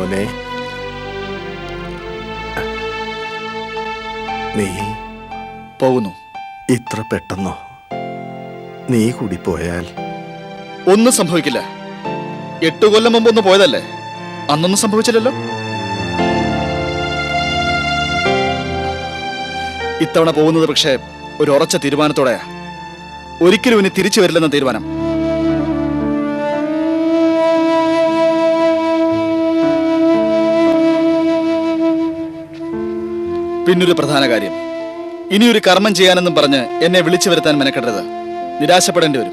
മോനെ നീ പോകുന്നു. ഇത്ര പെട്ടെന്നോ? നീ കൂടി പോയാൽ ഒന്നും സംഭവിക്കില്ല. എട്ടു കൊല്ലം മുമ്പ് ഒന്ന് പോയതല്ലേ? അന്നൊന്നും സംഭവിച്ചില്ലല്ലോ? ഇത്തവണ പോകുന്നത് പക്ഷേ ഒരു ഉറച്ച തീരുമാനത്തോടെയാ. ഒരിക്കലും ഇനി തിരിച്ചു വരില്ലെന്ന തീരുമാനം. പിന്നൊരു പ്രധാന കാര്യം. ഇനിയൊരു കർമ്മം ചെയ്യാനെന്നും പറഞ്ഞ് എന്നെ വിളിച്ചു വരുത്താൻ മെനക്കെടരുത്. നിരാശപ്പെടേണ്ടി വരും.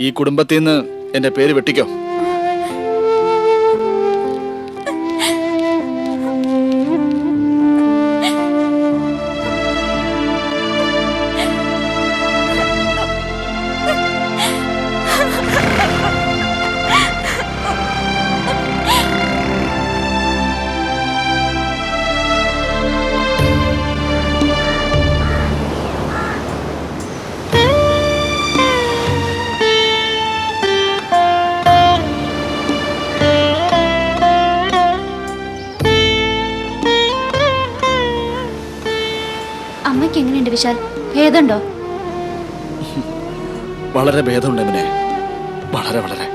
ഈ കുടുംബത്തിൽ നിന്ന് എന്റെ പേര് വെട്ടിക്കോ. എങ്ങനെയുണ്ട് വിശാൽ? ഭേദമുണ്ടോ? വളരെ ഭേദമുണ്ട് എന്നെ വളരെ വളരെ.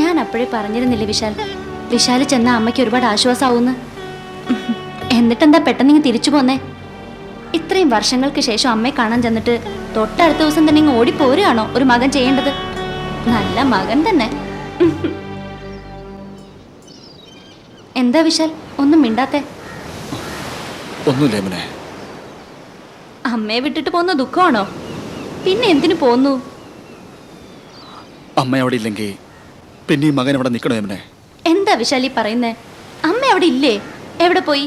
ഞാൻ അപ്പോഴേ പറഞ്ഞിരുന്നില്ലേ വിശാൽ? വിശാൽ ചെന്ന അമ്മയ്ക്ക് ഒരുപാട് ആശ്വാസമാവുന്ന് എന്നിട്ടെന്താ പെട്ടെന്ന് ഇങ്ങ് തിരിച്ചു പോന്നേ? ഇത്രയും വർഷങ്ങൾക്ക് ശേഷം അമ്മയെ കാണാൻ ചെന്നിട്ട് തൊട്ടടുത്ത ദിവസം തന്നെ ഇങ്ങ് ഓടിപ്പോരുകയാണോ ഒരു മകൻ ചെയ്യേണ്ടത്? നല്ല മകൻ തന്നെ. എന്താ വിശാൽ? ഒന്നും മിണ്ടാത്തേ? ഒന്നുമില്ല അമ്മയെ വിട്ടിട്ട് പോകുന്ന ദുഃഖമാണോ? പിന്നെ എന്തിനു പോന്നു? അമ്മ അവിടെ ഇല്ലെങ്കിൽ പിന്നെ ഈ മകൻ അവിടെ നിൽക്കണോ എമ്മനെ എന്താ വിശാലി പറയുന്നേ? അമ്മ അവിടെ ഇല്ലേ? എവിടെ പോയി?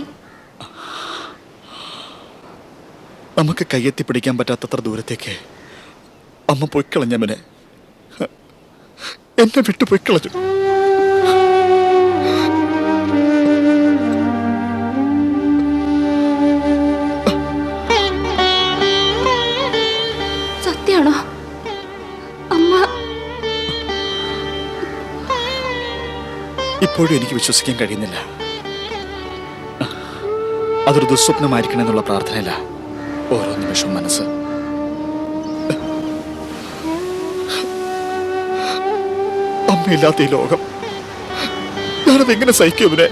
നമുക്ക് കയ്യെത്തി പിടിക്കാൻ പറ്റാത്തത്ര ദൂരത്തേക്ക് അമ്മ പൊയ്ക്കളഞ്ഞമ്മനെ എന്നെ വിട്ടു പൊയ്ക്കളഞ്ഞു ഇപ്പോഴും എനിക്ക് വിശ്വസിക്കാൻ കഴിയുന്നില്ല. അതൊരു ദുസ്വപ്നമായിരിക്കണം എന്നുള്ള പ്രാർത്ഥനയില്ല. ഓരോ നിമിഷവും മനസ്സ്. അമ്മയില്ലാത്ത ഈ ലോകം. ഞാനത് എങ്ങനെ സഹിക്കും ഇവനെ?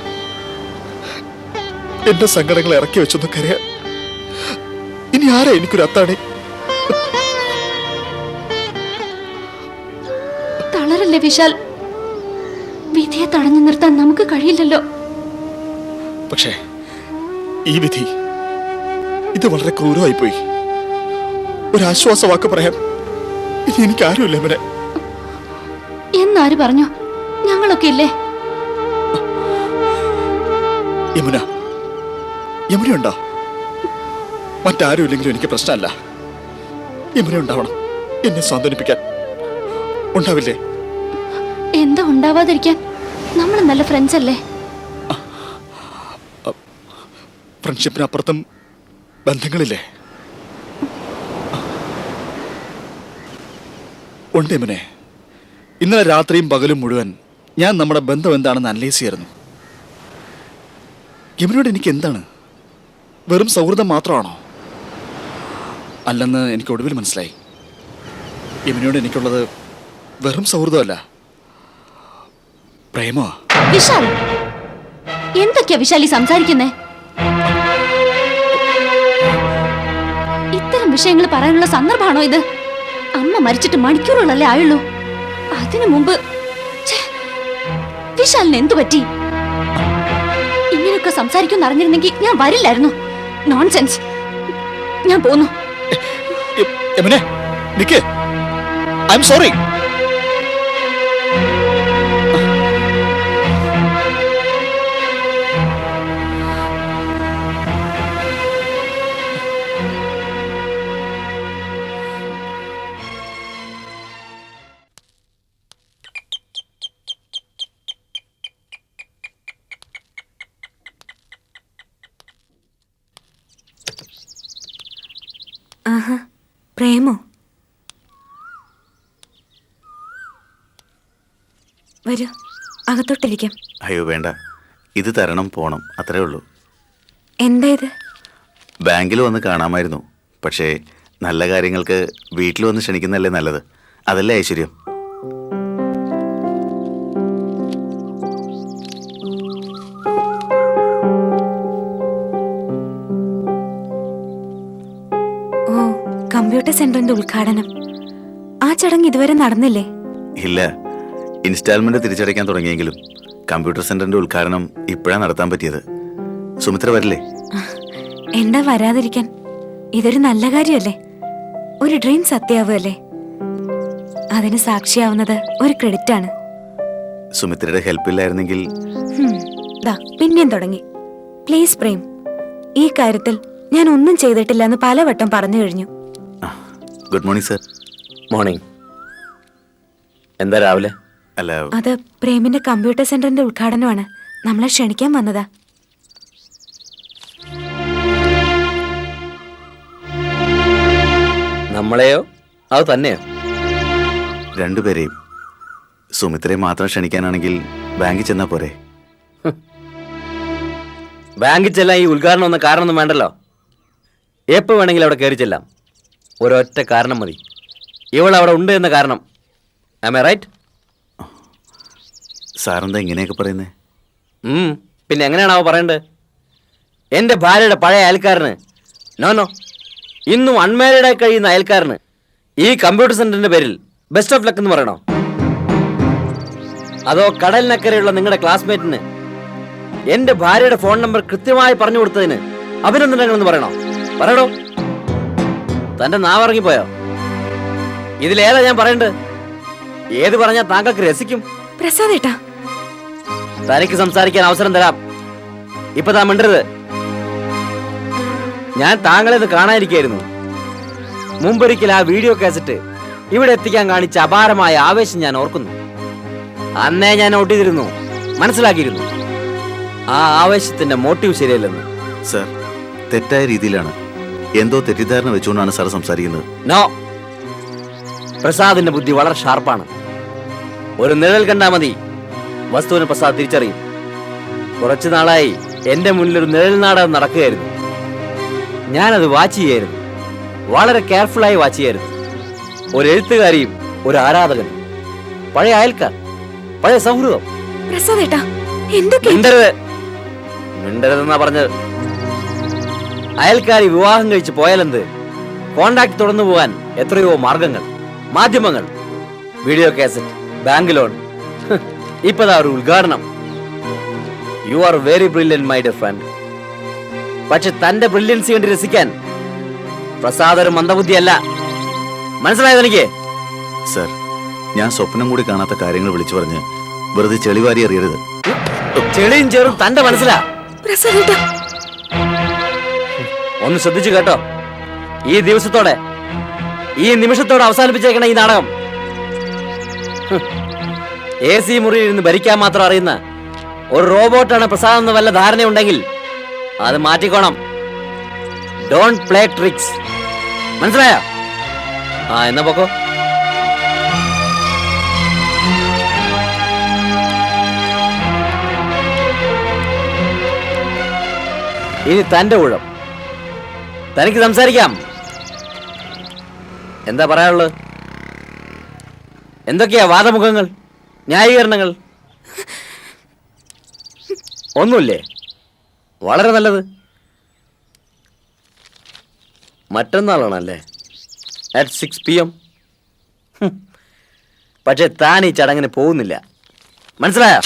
എന്റെ സങ്കടങ്ങൾ ഇറക്കി വെച്ചൊന്ന് കരയാൻ. ഇനി ആരാ എനിക്കൊരു അത്താണി? തളരല്ലേ വിശാൽ? വിധിയെ തടഞ്ഞു നിർത്താൻ നമുക്ക് കഴിയില്ലല്ലോ. പക്ഷേ ഈ വിധി ഇത് വളരെ ക്രൂരമായി പോയി ഒരു ആശ്വാസവാക്ക് പറയാൻ ഇനി എനിക്ക് ആരുമില്ല ഇവനെ എന്നാര് പറഞ്ഞു? ഞങ്ങളൊക്കെ ഇല്ലേ യമുന യമുനയുണ്ടോ? മറ്റാരും ഇല്ലെങ്കിലും എനിക്ക് പ്രശ്നമല്ല. യമുന ഉണ്ടാവണം എന്നെ സാന്ത്വനിപ്പിക്കാൻ ഉണ്ടാവില്ലേ? എന്താ ഉണ്ടാവാതിരിക്കാൻ? നമ്മൾ നല്ല ഫ്രണ്ട്സ് അല്ലേ? ഫ്രണ്ട്ഷിപ്പിനപ്പുറത്തും ബന്ധങ്ങളില്ലേ? ഉണ്ട് മനെ ഇന്നലെ രാത്രിയും പകലും മുഴുവൻ ഞാൻ നമ്മുടെ ബന്ധം എന്താണെന്ന് അനലൈസ് ചെയ്യായിരുന്നു. ഇവനോട് എനിക്ക് എന്താണ്? വെറും സൗഹൃദം മാത്രമാണോ? അല്ലെന്ന് എനിക്ക് ഒടുവിൽ മനസ്സിലായി. ഇവനോട് എനിക്കുള്ളത് വെറും സൗഹൃദമല്ല. പ്രേമോ വിശാൽ എന്തൊക്കെയാ വിശാൽ ഈ സംസാരിക്കുന്നേ ഇത്തരം വിഷയങ്ങൾ പറയാനുള്ള സന്ദർഭമാണോ ഇത് അമ്മ മരിച്ചിട്ട് മണിക്കൂറുകളല്ലേ ആയുള്ളൂ അതിനു മുമ്പ് വിശാലിന് എന്തു പറ്റി ഇങ്ങനെയൊക്കെ സംസാരിക്കും അറിഞ്ഞിരുന്നെങ്കിൽ ഞാൻ വരില്ലായിരുന്നു നോൺസെൻസ് ഞാൻ പോന്നു സോറി പ്രേമോ വരൂ അകത്തോട്ടിരിക്കാം. അയ്യോ വേണ്ട. ഇത് തരണം പോണം. അത്രേ ഉള്ളൂ. എന്താ ഇത് ബാങ്കിൽ വന്ന് കാണാമായിരുന്നു. പക്ഷേ നല്ല കാര്യങ്ങൾക്ക് വീട്ടിൽ വന്ന് ക്ഷണിക്കുന്നതല്ലേ നല്ലത്? അതല്ലേ ഐശ്വര്യം? ഉദ്ഘാടനം ആ ചടങ്ങ് ഇതുവരെ നടന്നില്ലേ? ഇല്ല. ഇൻസ്റ്റാൾമെന്റ് തിരിച്ചടയ്ക്കാൻ തുടങ്ങിയെങ്കിലും കമ്പ്യൂട്ടർ സെന്ററിന്റെ ഉദ്ഘാടനം ഇപ്പോഴാണ് നടത്താൻ പറ്റിയത്. സുമിത്ര വരില്ലേ? എന്താ വരാതിരിക്കാൻ? ഇതൊരു നല്ല കാര്യമല്ലേ? ഒരു ഡ്രീം സത്യാവുമല്ലേ അതിന് സാക്ഷിയാവുന്നത് ഒരു ക്രെഡിറ്റ് ആണ് സുമിത്രയുടെ ഹെൽപ്പ് ഇല്ലായിരുന്നെങ്കിൽ പിന്നെയും തുടങ്ങി. പ്ലീസ് പ്രേം ഈ കാര്യത്തിൽ ഞാൻ ഒന്നും ചെയ്തിട്ടില്ല എന്ന് പലവട്ടം പറഞ്ഞു കഴിഞ്ഞു. ഗുഡ് മോർണിംഗ് സർ മോർണിംഗ് എന്താ രാവിലെ? അല്ല. അത് പ്രേമിന്റെ കമ്പ്യൂട്ടർ സെന്ററിന്റെ ഉദ്ഘാടനമാണ്. നമ്മളെ ക്ഷണിക്കാൻ വന്നതാ. നമ്മളെയോ? അത് തന്നെയോ? രണ്ടുപേരെയും. സുമിത്രയെ മാത്രം ക്ഷണിക്കാനാണെങ്കിൽ ബാങ്കിൽ ചെന്നാ പോരെ? ബാങ്കിൽ ചെല്ലാൻ ഈ ഉദ്ഘാടനം ഒന്നും കാരണമൊന്നും വേണ്ടല്ലോ. എപ്പോൾ വേണമെങ്കിലും അവിടെ കയറി ചെല്ലാം. ഒരൊറ്റ കാരണം മതി. ഇവൾ അവിടെ ഉണ്ട് എന്ന കാരണം. ആം എ റൈറ്റ് സാറെന്താ ഇങ്ങനെയൊക്കെ പറയുന്നേ? പിന്നെ എങ്ങനെയാണാവോ പറയേണ്ടത് എന്റെ ഭാര്യയുടെ പഴയ അയൽക്കാരന് നോ നോ ഇന്നും അൺമാരീഡായി കഴിയുന്ന അയൽക്കാരന് ഈ കമ്പ്യൂട്ടർ സെന്ററിന്റെ പേരിൽ ബെസ്റ്റ് ഓഫ് ലക്ക് എന്ന് പറയണോ? അതോ കടലിനക്കരെയുള്ള നിങ്ങളുടെ ക്ലാസ്മേറ്റിന് എന്റെ ഭാര്യയുടെ ഫോൺ നമ്പർ കൃത്യമായി പറഞ്ഞു കൊടുത്തതിന് അഭിനന്ദനങ്ങൾ എന്ന് പറയണോ? പറയണോ തന്റെ നാവിറങ്ങിപ്പോയോ? ഇതിലേതാ ഞാൻ പറയണ്ടത് ഏത് പറഞ്ഞാൽ താങ്കൾക്ക് രസിക്കും? പ്രസാദ് ഏട്ടാ. തനിക്ക് സംസാരിക്കാൻ അവസരം തരാം. ഇപ്പൊ താൻ മിണ്ടരുത്. ഞാൻ താങ്കളെ ഇത് കാണാനിരിക്കായിരുന്നു മുമ്പൊരിക്കൽ ആ വീഡിയോ കാസറ്റ് ഇവിടെ എത്തിക്കാൻ കാണിച്ച അപാരമായ ആവേശം ഞാൻ ഓർക്കുന്നു. അന്നേ ഞാൻ നോട്ട് ചെയ്തിരുന്നു. മനസ്സിലാക്കിയിരുന്നു. ആ ആവേശത്തിന്റെ മോട്ടീവ് ശരിയല്ലെന്ന്. സർ തെറ്റായ രീതിയിലാണ്. എന്തോ തെറ്റിദ്ധാരണ വെച്ചുകൊണ്ടാണ് സാർ സംസാരിക്കുന്നത്. നോ. പ്രസാദിന്റെ ബുദ്ധി വളരെ ഷാർപ്പാണ്. ഒരു നിഴൽ കണ്ടാ മതി. വസ്തുവിനെ പ്രസാദ് തിരിച്ചറിയും. കുറച്ചു നാളായി എന്റെ മുന്നിൽ ഒരു നിഴൽ നാടകം നടക്കുകയായിരുന്നു. ഞാനത് വാച്ച് ചെയ്യായിരുന്നു. വളരെ കെയർഫുള്ളായി വാച്ച് ചെയ്യായിരുന്നു. ഒരു എഴുത്തുകാരിയും ഒരു ആരാധകൻ പഴയ അയൽക്കാർ. പഴയ സൗഹൃദം. പ്രസാദ് ഏട്ടാ എന്തൊക്കെ മിണ്ടരുത്. മിണ്ടരുതെന്നാ പറഞ്ഞത്. അയൽക്കാരി വിവാഹം കഴിച്ച് പോയാലെന്ത്? കോണ്ടാക്ട് തുടർന്നു പോകാൻ എത്രയോ മാർഗങ്ങൾ മാധ്യമങ്ങൾ വീഡിയോ കാസറ്റ് ബാങ്ക് ലോൺ ഇപ്പതാ ഒരു ഉദ്ഘാടനം. You are very brilliant my dear friend പക്ഷെ തന്റെ ബ്രില്യൻസി കണ്ട് രസിക്കാൻ പ്രസാദ് ഒരു മന്ദബുദ്ധിയല്ല. മനസ്സിലായത് എനിക്ക്? സർ ഞാൻ സ്വപ്നം കൂടി കാണാത്ത കാര്യങ്ങൾ വിളിച്ചു പറഞ്ഞ് വെറുതെ ചെളിവാരി എറിയരുത്. ചെളിയും ചേറും തന്റെ മനസ്സിലാ. ഒന്ന് ശ്രദ്ധിച്ചു കേട്ടോ. ഈ ദിവസത്തോടെ ഈ നിമിഷത്തോടെ അവസാനിപ്പിച്ചേക്കണ ഈ നാടകം. എ സി മുറിയിൽ ഇരുന്ന് ഭരിക്കാൻ മാത്രം അറിയുന്ന ഒരു റോബോട്ടാണ് പ്രസാദ് എന്ന് വല്ല ധാരണയുണ്ടെങ്കിൽ അത് മാറ്റിക്കോണം. ഡോണ്ട് പ്ലേ ട്രിക്സ് മനസ്സിലായോ? ആ എന്നാ പോക്കോ. ഇനി തന്റെ ഊഴം. തനിക്ക് സംസാരിക്കാം. എന്താ പറയാനുള്ളത്? എന്തൊക്കെയാ വാദമുഖങ്ങൾ ന്യായീകരണങ്ങൾ? ഒന്നുമില്ലേ? വളരെ നല്ലത്. മറ്റന്നാളാണല്ലേ? അറ്റ് സിക്സ് പി എം പക്ഷെ താൻ ഈ ചടങ്ങിന് പോകുന്നില്ല. മനസ്സിലായോ?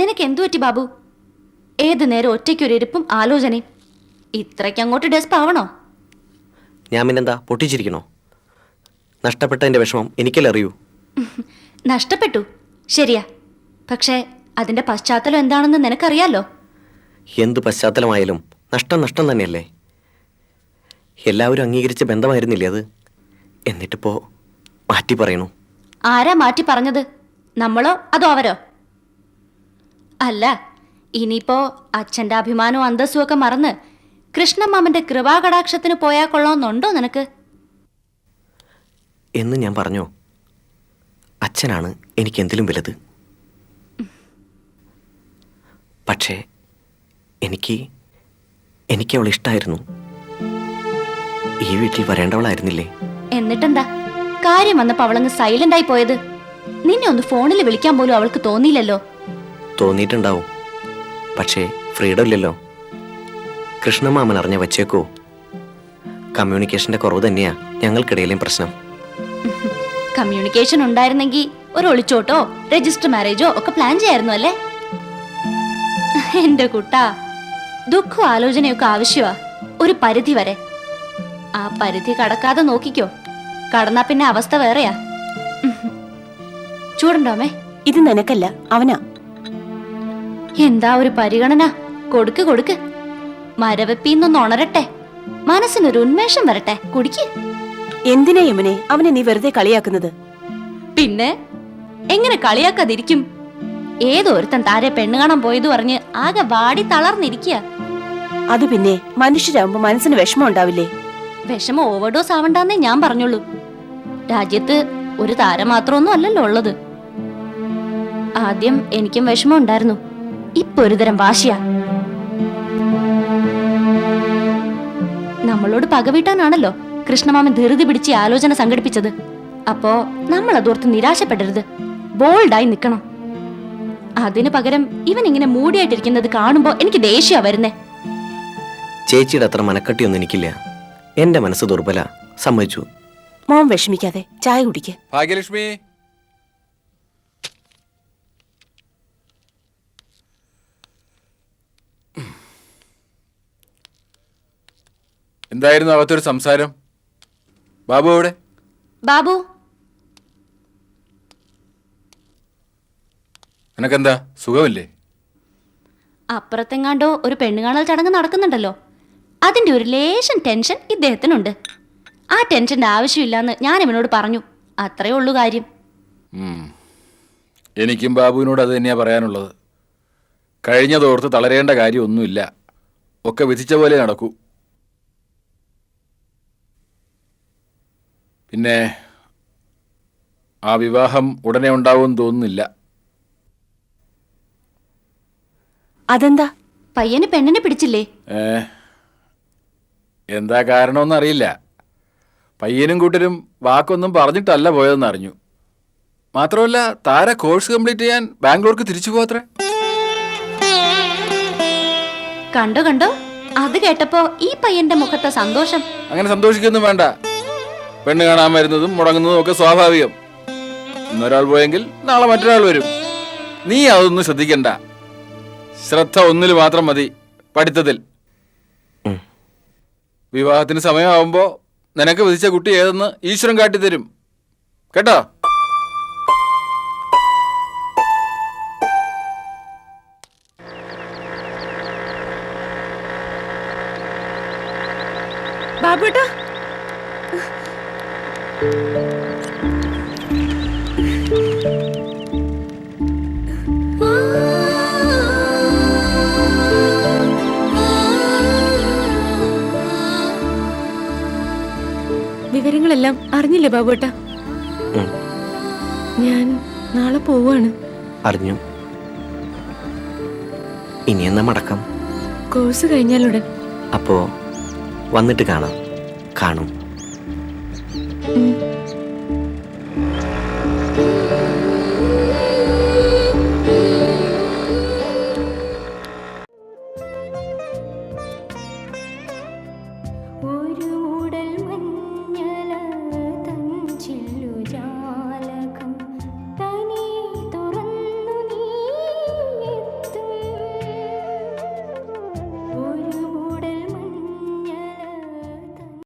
നിനക്ക് എന്തു പറ്റി ബാബു? ഏത് നേരം ഒറ്റയ്ക്കൊരു ഇരുപ്പും ആലോചനയും? ഇത്രയ്ക്ക് അങ്ങോട്ട് ഡെസ്പ് ആവണോ ഞാൻ പിന്നെന്താ പൊട്ടിച്ചിരിക്കണോ? നഷ്ടപ്പെട്ടതിന്റെ വിഷമം എനിക്കല്ലേ അറിയൂ? നഷ്ടപ്പെട്ടു. ശരിയാ. പക്ഷേ അതിന്റെ പശ്ചാത്തലം എന്താണെന്ന് നിനക്കറിയാലോ? എന്ത് പശ്ചാത്തലമായാലും നഷ്ടം നഷ്ടം തന്നെയല്ലേ? എല്ലാവരും അംഗീകരിച്ച ബന്ധമായിരുന്നില്ലേ അത്? എന്നിട്ടിപ്പോ മാറ്റി പറയണു. ആരാ മാറ്റി പറഞ്ഞത്? നമ്മളോ അതോ അവരോ? അല്ല ഇനിയിപ്പോ അച്ഛന്റെ അഭിമാനവും അന്തസ്സും ഒക്കെ മറന്ന് കൃഷ്ണമാമന്റെ കൃപാകടാക്ഷത്തിന് പോയാൽ കൊള്ളോന്നുണ്ടോ നിനക്ക്? എന്ന് ഞാൻ പറഞ്ഞോ? അച്ഛനാണ് എനിക്ക് എന്തിലും വലുത്. പക്ഷേ എനിക്ക് എനിക്ക് അവൾ ഇഷ്ടായിരുന്നു. ഈ വീട്ടിൽ വരേണ്ടവളായിരുന്നില്ലേ? എന്നിട്ടെന്താ? കാര്യം വന്നപ്പോ അവളങ്ങ് സൈലന്റ് ആയി പോയത്. നിന്നെ ഒന്ന് ഫോണിൽ വിളിക്കാൻ പോലും അവൾക്ക് തോന്നിയില്ലല്ലോ. തോന്നിയിട്ടുണ്ടാവും. പക്ഷേ ഫ്രീഡം ഇല്ലല്ലോ. കൃഷ്ണമാമൻ അറിഞ്ഞ വച്ചേക്കോ. കമ്മ്യൂണിക്കേഷന്റെ കുറവ് തന്നെയാ ഞങ്ങൾക്കിടയിലെയും പ്രശ്നം. കമ്മ്യൂണിക്കേഷൻ ഉണ്ടായിരുന്നെങ്കിൽ ഒരു ഒളിച്ചോട്ടോ രജിസ്റ്റർ മാരേജോ ഒക്കെ പ്ലാൻ ചെയ്യായിരുന്നു അല്ലേ? എന്റെ കുട്ടാ ദുഃഖവും ആലോചനയൊക്കെ ആവശ്യമാ ഒരു പരിധി വരെ. ആ പരിധി കടക്കാതെ നോക്കിക്കോ. കടന്നാ പിന്നെ അവസ്ഥ വേറെയാ. ചൂടുണ്ടോമേ ഇത് നിനക്കല്ല അവനാ. എന്താ ഒരു പരിഗണന? കൊടുക്ക് കൊടുക്ക്. മരവെപ്പിന്നൊന്ന് ഉണരട്ടെ. മനസ്സിനൊരു ഉന്മേഷം വരട്ടെ. കുടിക്ക്. എന്തിനാ യമുനെ? അവനെ നീ വെറുതെ കളിയാക്കുന്നത്? പിന്നെ എങ്ങനെ കളിയാക്കാതിരിക്കും? ഏതോരുത്തൻ താരെ പെണ്ണ് കാണാൻ പോയത് പറഞ്ഞ് ആകെ വാടി തളർന്നിരിക്കുക അത് പിന്നെ മനുഷ്യരാകുമ്പോ മനസ്സിന് വിഷമം ഉണ്ടാവില്ലേ? വിഷമം ഓവർഡോസ് ആവണ്ടെന്നേ ഞാൻ പറഞ്ഞുള്ളൂ. രാജ്യത്ത് ഒരു താരം മാത്രമൊന്നും അല്ലല്ലോ ഉള്ളത്. ആദ്യം എനിക്കും വിഷമം ഉണ്ടായിരുന്നു. ഇപ്പൊ ഒരുതരം വാശിയാ. നമ്മളോട് പകവീട്ടാനാണല്ലോ കൃഷ്ണമാമൻ ധൃതി പിടിച്ച് ആലോചന സംഘടിപ്പിച്ചത്. അപ്പോ നമ്മൾ അതോർത്ത് നിരാശപ്പെടരുത്. ബോൾഡായി നിൽക്കണം. അതിനു പകരം ഇവൻ ഇങ്ങനെ മൂടിയായിട്ടിരിക്കുന്നത് കാണുമ്പോ എനിക്ക് ദേഷ്യ വരുന്നേ. ചേച്ചിയുടെ അത്ര മനക്കട്ടിയൊന്നും എനിക്കില്ല. എന്റെ മനസ്സ് ദുർബല. സമ്മതിച്ചു. മോൻ വിഷമിക്കാതെ ചായ കുടിക്ക്. ഭാഗ്യലക്ഷ്മി. എന്തായിരുന്നു അകത്തൊരു സംസാരം? ബാബു എവിടെ? ബാബു. നിനക്കെന്താ? സുഖമില്ലേ? അപ്പുറത്തെങ്ങാണ്ടോ ഒരു പെണ്ണുകാണൽ ചടങ്ങ് നടക്കുന്നുണ്ടല്ലോ. അതിന്റെ ഒരു ലേശം ടെൻഷൻ ഇദ്ദേഹത്തിനുണ്ട്. ആ ടെൻഷന്റെ ആവശ്യമില്ലാന്ന് ഞാൻ ഇവനോട് പറഞ്ഞു. അത്രേ ഉള്ളൂ കാര്യം. എനിക്കും ബാബുവിനോട് അത് തന്നെയാ പറയാനുള്ളത്. കഴിഞ്ഞതോർത്ത് തളരേണ്ട കാര്യമൊന്നുമില്ല. ഒക്കെ വിധിച്ച പോലെ നടക്കൂ. പിന്നെ ആ വിവാഹം ഉടനെ ഉണ്ടാവും തോന്നുന്നില്ല. അതെന്താ? പയ്യന് പെണ്ണിനെ പിടിച്ചില്ലേ? ഏ എന്താ കാരണമെന്ന് അറിയില്ല. പയ്യനും കൂട്ടരും വാക്കൊന്നും പറഞ്ഞിട്ടല്ല പോയതെന്ന് അറിഞ്ഞു. മാത്രമല്ല താര കോഴ്സ് കംപ്ലീറ്റ് ചെയ്യാൻ ബാംഗ്ലൂർക്ക് തിരിച്ചു പോകത്രേ കണ്ടോ കണ്ടോ. അത് കേട്ടപ്പോ ഈ പയ്യന്റെ മുഖത്തെ സന്തോഷം. അങ്ങനെ സന്തോഷിക്കൊന്നും വേണ്ട. പെണ്ണ് കാണാൻ വരുന്നതും മുടങ്ങുന്നതും ഒക്കെ സ്വാഭാവികം. ഇന്നൊരാൾ പോയെങ്കിൽ നാളെ മറ്റൊരാൾ വരും. നീ അതൊന്നും ശ്രദ്ധിക്കണ്ട. ശ്രദ്ധ ഒന്നിൽ മാത്രം മതി പഠിത്തത്തിൽ. വിവാഹത്തിന് സമയമാവുമ്പോ നിനക്ക് വിധിച്ച കുട്ടി ഏതെന്ന് ഈശ്വരൻ കാട്ടിത്തരും. കേട്ടോ? ബാബുട്ടാ അറിഞ്ഞില്ലേ ബാബുട്ടാ ഞാൻ നാളെ പോവാണ്. അറിഞ്ഞു. ഇനി എന്നാ മടക്കം? കോഴ്സ് കഴിഞ്ഞാലുടൻ. അപ്പോ വന്നിട്ട് കാണാം. കാണും.